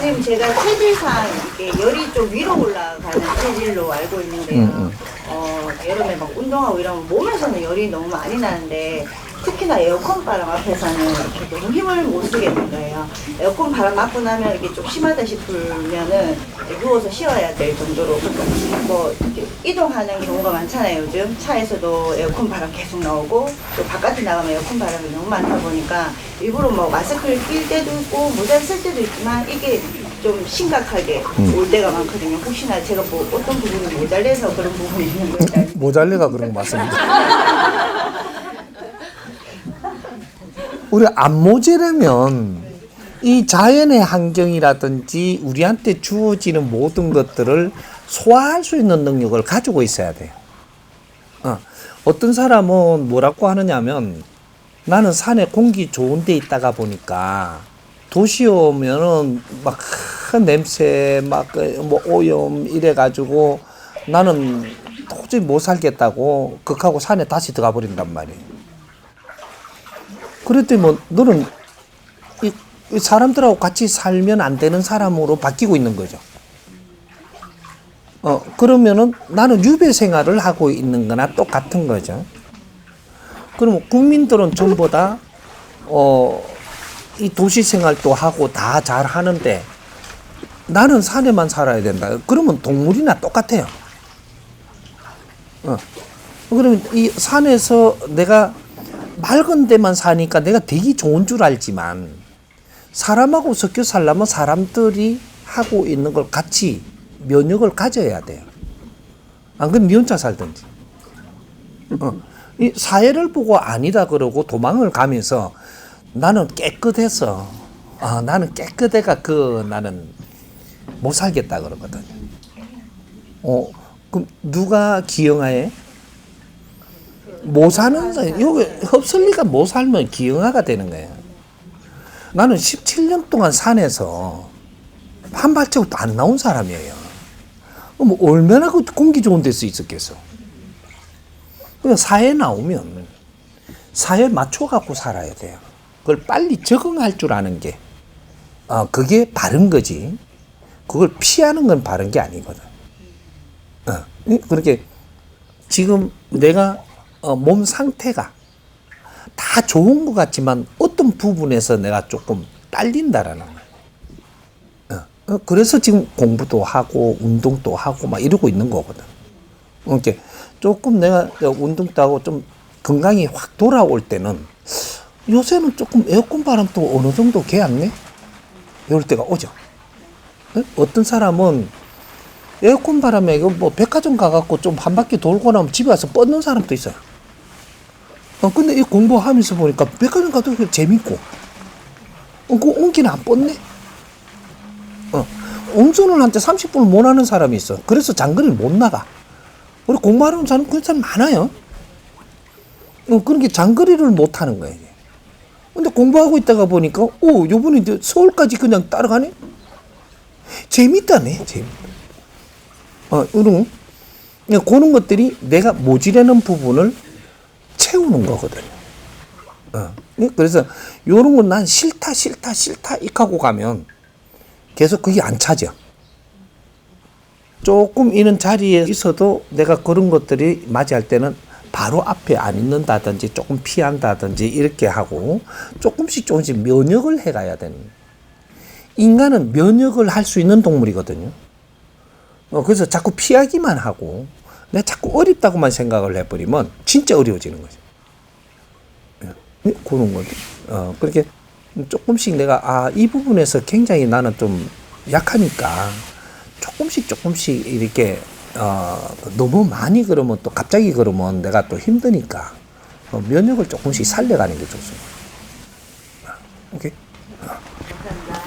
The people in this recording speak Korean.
선생님 제가 체질상 이게 열이 좀 위로 올라가는 체질로 알고 있는데요. 음, 음. 어, 여름에 막 운동하고 이러면 몸에서는 열이 너무 많이 나는데 특히나 에어컨 바람 앞에서는 이렇게 너무 힘을 못 쓰겠는 거예요. 에어컨 바람 맞고 나면 이게 좀 심하다 싶으면은 누워서 쉬어야 될 정도로 뭐 이렇게 이동하는 경우가 많잖아요. 요즘 차에서도 에어컨 바람 계속 나오고 또 바깥에 나가면 에어컨 바람이 너무 많다 보니까 일부러 뭐 마스크를 낄 때도 있고 모자를 쓸 때도 있지만 이게 좀 심각하게 올 때가 많거든요. 혹시나 제가 뭐 어떤 부분이 모자라서 그런 부분이 있는 건지 모잘레가 그런 거 맞습니다. 우리 안 모자라면 이 자연의 환경이라든지 우리한테 주어지는 모든 것들을 소화할 수 있는 능력을 가지고 있어야 돼요. 어. 어떤 사람은 뭐라고 하느냐면 나는 산에 공기 좋은 데 있다가 보니까 도시 오면은 막큰 냄새 막 뭐 오염 이래 가지고 나는 도저히 못 살겠다고 극하고 산에 다시 들어가 버린단 말이에요. 그랬더니 뭐 너는 이, 이 사람들하고 같이 살면 안 되는 사람으로 바뀌고 있는 거죠. 어, 그러면은 나는 유배 생활을 하고 있는 거나 똑같은 거죠. 그럼 국민들은 전부 다, 어, 이 도시 생활도 하고 다 잘 하는데 나는 산에만 살아야 된다. 그러면 동물이나 똑같아요. 어. 그러면 이 산에서 내가 맑은 데만 사니까 내가 되게 좋은 줄 알지만 사람하고 섞여 살려면 사람들이 하고 있는 걸 같이 면역을 가져야 돼요. 안 그러면 니 혼자 살든지. 어. 이 사회를 보고 아니다 그러고 도망을 가면서 나는 깨끗해서 아 나는 깨끗해가 그 나는 못 살겠다 그러거든. 어 그럼 누가 기영하에? 못 사는 사람 여기 흡설리가 못 살면 기영하가 되는 거예요. 나는 17년 동안 산에서 한 발자국도 안 나온 사람이에요. 뭐 얼마나 그 공기 좋은 데서 있었겠어. 그냥 사회 나오면 사회 맞춰 갖고 살아야 돼요. 그걸 빨리 적응할 줄 아는 게, 어, 그게 바른 거지. 그걸 피하는 건 바른 게 아니거든. 어, 그렇게 지금 내가 어, 몸 상태가 다 좋은 것 같지만 어떤 부분에서 내가 조금 딸린다라는 거야. 어, 어, 그래서 지금 공부도 하고 운동도 하고 막 이러고 있는 거거든. 이렇게 조금 내가 운동도 하고 좀 건강이 확 돌아올 때는 요새는 조금 에어컨 바람도 어느 정도 개안네? 이럴 때가 오죠. 어? 어떤 사람은 에어컨 바람에 뭐 백화점 가갖고 좀 한 바퀴 돌고 나면 집에 와서 뻗는 사람도 있어요. 어, 근데 이 공부하면서 보니까 백화점 가도 그 재밌고, 어, 그 온기는 안 뻗네? 어, 운전을 한테 30분을 못 하는 사람이 있어. 그래서 장거리를 못 나가. 우리 공부하는 사람 그런 사람 많아요. 어, 그런 게 장거리를 못 하는 거예요. 근데 공부하고 있다가 보니까, 오, 요번에 서울까지 그냥 따라가네? 재밌다네, 재밌다. 어, 이런, 그런 것들이 내가 모자라는 부분을 채우는 거거든요. 어. 그래서 요런 건 난 싫다, 싫다, 싫다, 익하고 가면 계속 그게 안 차져. 조금 이런 자리에 있어도 내가 그런 것들이 맞이할 때는 바로 앞에 안 있는다든지 조금 피한다든지 이렇게 하고 조금씩 조금씩 면역을 해가야 되는. 인간은 면역을 할 수 있는 동물이거든요. 어, 그래서 자꾸 피하기만 하고 내가 자꾸 어렵다고만 생각을 해버리면 진짜 어려워지는 거죠. 예, 그런 거죠. 어, 그렇게 조금씩 내가 아, 이 부분에서 굉장히 나는 좀 약하니까 조금씩 조금씩 이렇게 어, 너무 많이 그러면 또 갑자기 그러면 내가 또 힘드니까 어, 면역을 조금씩 살려가는 게 좋습니다. 오케이. 감사합니다.